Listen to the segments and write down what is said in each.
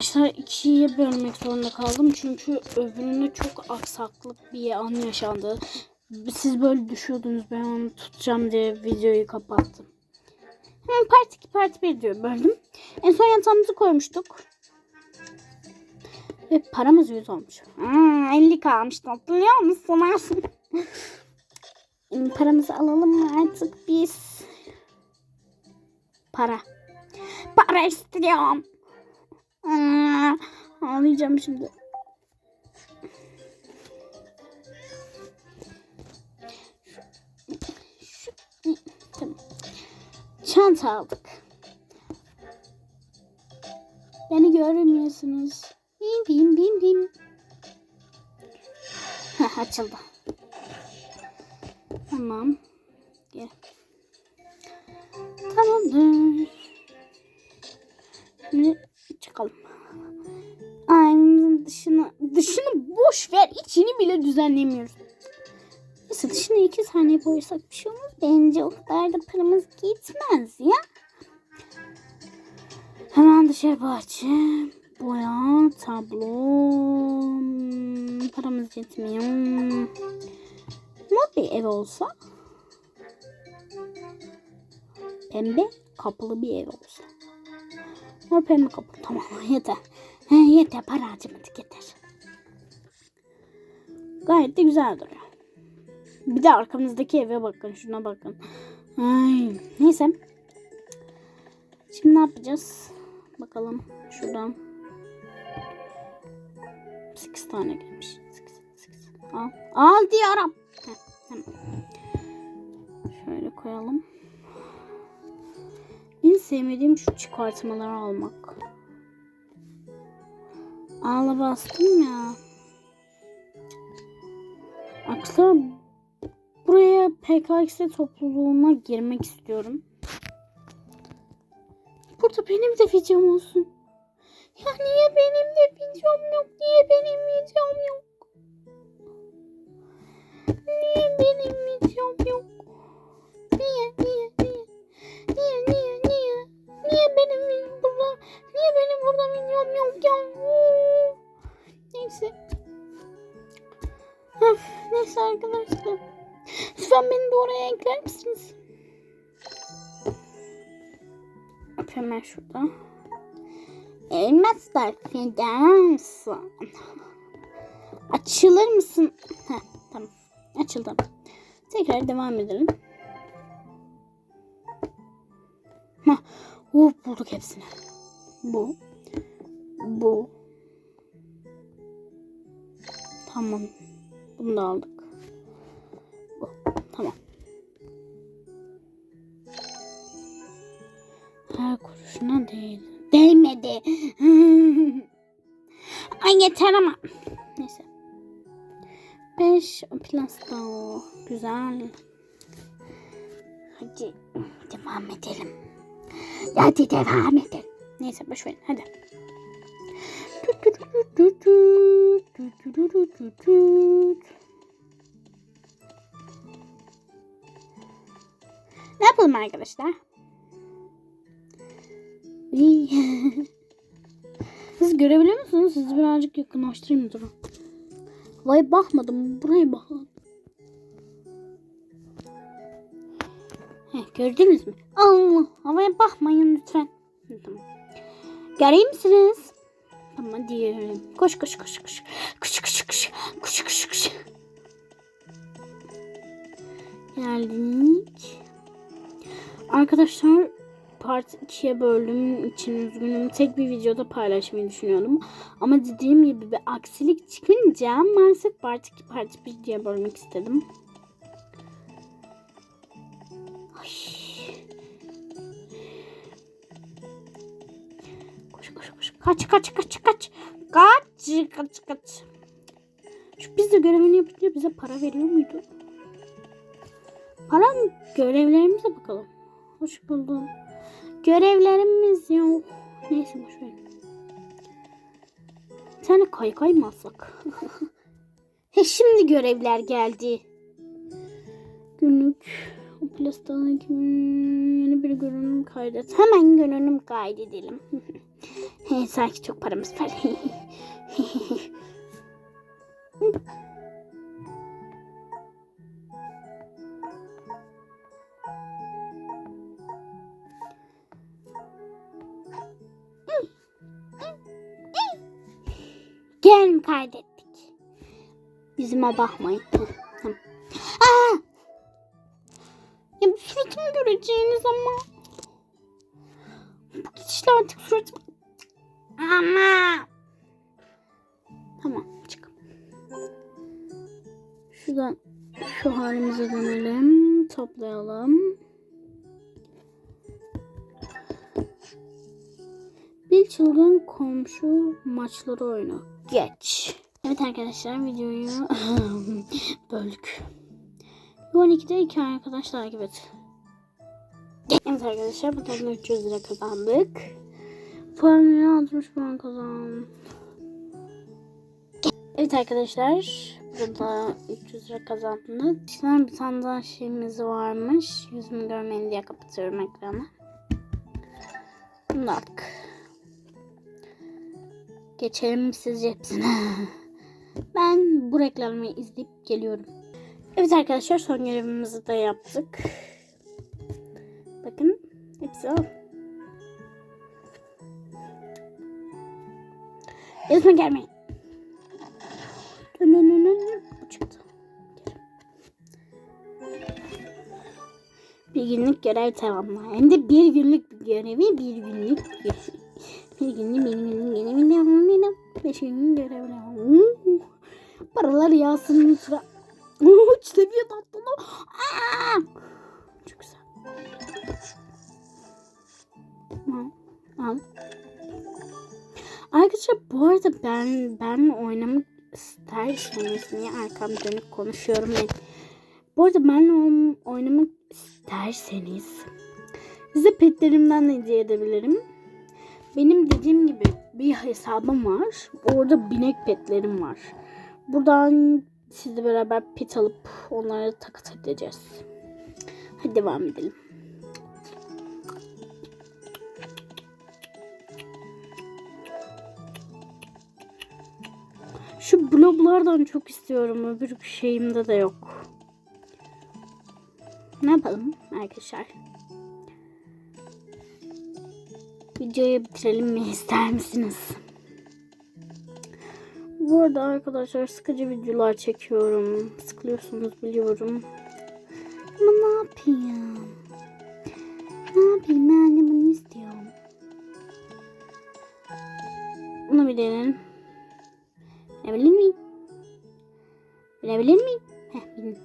Arkadaşlar ikiye bölmek zorunda kaldım. Çünkü öbüründe çok aksaklık bir an yaşandı. Siz böyle düşüyordunuz ben onu tutacağım diye videoyu kapattım. Hemen part 2 part 1 diyor böldüm. En son yatağımızı koymuştuk. Ve paramız 100 olmuş. Aa, 50 kalmıştı hatırlıyor musunuz? Şimdi paramızı alalım mı artık biz? Para. Para istiyorum. Ağlayacağım şimdi. Çanta aldık. Beni görmüyorsunuz. Bim bim bim bim. Heh, açıldı. Tamam. Gel. Tamamdır. Şimdi boş ver. içini bile düzenlemiyoruz. Neyse dışını iki saniye boyasak bir şey olmaz. Bence o kadar da paramız gitmez ya. Hemen dışarı bahçe. Boya, tablo. Paramız yetmiyor. Mor bir ev olsa. Pembe kapılı bir ev olsa. Mor pembe kapı. Tamam yeter. Yeter para harcamadık yeter. Gayet de güzel duruyor. Bir de arkamızdaki eve bakın. Şuna bakın. Ay, neyse. Şimdi ne yapacağız? Bakalım şuradan. 8 tane gelmiş. 8, 8. Al. Al diyorum. Heh. Şöyle koyalım. En sevmediğim şu çıkartmaları almak. Ağla bastım ya. Aksine buraya PKX topluluğuna girmek istiyorum. Burada benim de videom olsun. Ya niye benim de videom yok? Niye benim videom yok? Niye benim videom yok? Niye? Niye, hemen şurada. Elmaslar fidansın. Açılır mısın? Heh, tamam. Açıldı. Tekrar devam edelim. Heh. Uh, bulduk hepsini. Bu. Bu. Tamam. Bunu da aldık. Değmedi. Ay yeter ama. Neyse. 5 plastik o. Güzel. Hadi devam edelim. Hadi devam edelim. Neyse boş verin hadi. Ne yapalım arkadaşlar? Siz görebiliyor musunuz? Sizi birazcık yakınlaştırayım? Durun. Vay bakmadım. Buraya bakın. Heh, gördünüz mü? Allah. Havaya bakmayın lütfen. Tamam. Göreyim misiniz? Tamam diyelim. Koş koş koş koş. Koş koş koş. Koş koş koş. Geldik. Arkadaşlar part 2'ye böldüğüm için üzgünüm. Tek bir videoda paylaşmayı düşünüyordum. Ama dediğim gibi bir aksilik çıkınca maalesef part 2 part 1 diye bölmek istedim. Ay. Koş koş koş. Kaç kaç kaç kaç. Kaç kaç kaç. Şu biz görevini yapınca bize para veriyor muydu? Para mı? Görevlerimize bakalım. Hoş buldum. Görevlerimiz yok. Neyse boş ver. Bir tane kaykay mı alsak? He şimdi görevler geldi. Günlük plastik yeni bir görünüm kaydet. Hemen görünüm kaydedelim. He, sanki çok paramız var. kaydettik? Bizime bakmayın. Aa! Ya suratımı göreceğiniz ama. Bu gidişle artık suratım. Ama. Tamam çık. Şuradan şu halimize dönelim. Toplayalım. Bir çılgın komşu maçları oyunu. Geç. Evet arkadaşlar videoyu böldük. 12'de iki arkadaş takip et. Evet arkadaşlar bu toplam 300 lira kazandık. Formülü 60 puan kazandım. Evet arkadaşlar burada 300 lira kazandık. Şimdi bir tane daha şeyimiz varmış. Yüzümü görmeyin diye kapatıyorum ekranı. Bunu da. Geçelim sizce hepsine? ben bu reklamı izleyip geliyorum. Evet arkadaşlar son görevimizi de yaptık. Bakın hepsi o. Yazma gelmeyin. Dön dön dön dön. Bu çıktı. Bir günlük görev tamamla. Hem de bir günlük bir görevi bir günlük Paralar yağsın lütfen. Uç seviye! Çok güzel. Al. Al. Arkadaşlar bu arada ben ben oynamak isterseniz niye arkam dönüp konuşuyorum ben. Bu arada ben oynamak isterseniz size petlerimden de hediye edebilirim. Benim dediğim gibi bir hesabım var. Orada binek petlerim var. Buradan sizle beraber pet alıp onları takas edeceğiz. Hadi devam edelim. Şu bloblardan çok istiyorum. Öbür şeyimde de yok. Ne yapalım arkadaşlar? Videoyu bitirelim mi ister misiniz? Bu arada arkadaşlar sıkıcı videolar çekiyorum. Sıkılıyorsunuz biliyorum. Ama ne yapayım? Ne yapayım ben de istiyorum. Bunu bilelim. Bilebilir miyim? Bilebilir miyim? Heh bildim.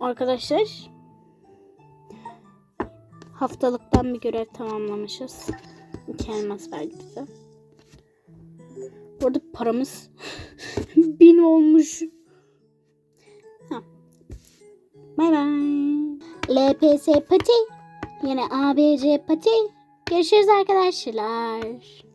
Arkadaşlar haftalıktan bir görev tamamlamışız. İki elmas verdi bize. Burada paramız bin olmuş. Ha. Bay bay. LPS Pati. Yine ABC Pati. Görüşürüz arkadaşlar.